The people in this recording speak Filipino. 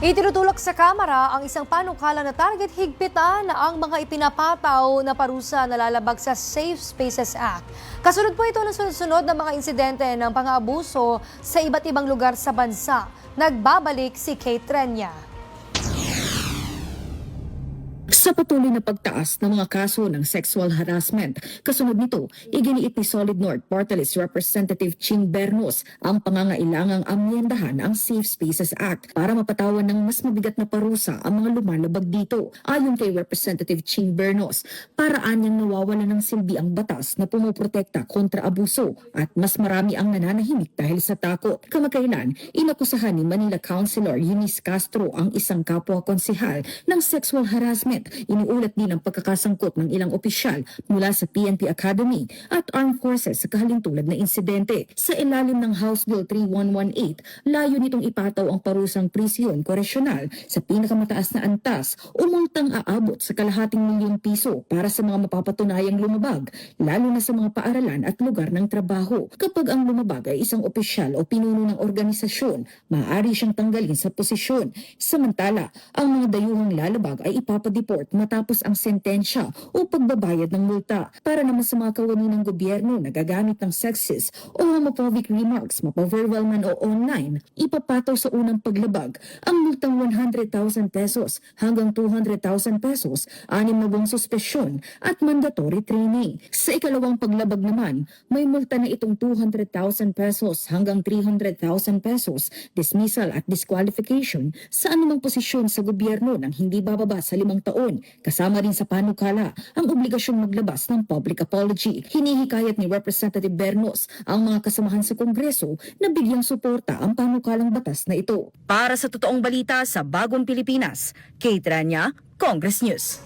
Itinutulak sa Kamara ang isang panukala na target higpitan na ang mga ipinapataw na parusa na lalabag sa Safe Spaces Act. Kasunod po ito ng sunod-sunod na mga insidente ng pang-aabuso sa iba't ibang lugar sa bansa. Nagbabalik si Kate Trenya. Sa patuloy na pagtaas ng mga kaso ng sexual harassment, kasunod nito, iginiit ni Solid North Party List Representative Ching Bernos ang pangangailangang amyendahan ang Safe Spaces Act para mapatawan ng mas mabigat na parusa ang mga lumalabag dito. Ayon kay Representative Ching Bernos, paraan niyang nawawala ng silbi ang batas na pumuprotekta kontra abuso at mas marami ang nananahimik dahil sa takot. Kamakailan, inakusahan ni Manila Councilor Eunice Castro ang isang kapwa konsehal ng sexual harassment. Iniulat din ang pagkakasangkot ng ilang opisyal mula sa PNP Academy at Armed Forces sa kahalintulad na insidente. Sa ilalim ng House Bill 3118, layo nitong ipataw ang parusang prisyon koresyonal sa pinakamataas na antas o multang aabot sa kalahating milyong piso para sa mga mapapatunayang lumabag, lalo na sa mga paaralan at lugar ng trabaho. Kapag ang lumabag ay isang opisyal o pinuno ng organisasyon, maaari siyang tanggalin sa posisyon. Samantala, ang mga dayuhang lalabag ay ipapadeport matapos ang sentensya o pagbabayad ng multa. Para naman sa mga kawani ng gobyerno na gagamit ng sexist o homophobic remarks mapaverbal man o online, ipapataw sa unang paglabag ang multang 100,000 pesos hanggang 200,000 pesos, anim na buwang suspesyon at mandatory training. Sa ikalawang paglabag naman, may multa na itong 200,000 pesos hanggang 300,000 pesos, dismissal at disqualification sa anumang posisyon sa gobyerno ng hindi bababa sa limang taon. Kasama rin sa panukala ang obligasyong maglabas ng public apology. Hinihikayat ni Representative Bernos ang mga kasamahan sa Kongreso na bigyang suporta ang panukalang batas na ito. Para sa totoong balita sa Bagong Pilipinas, Kate Rania, Congress News.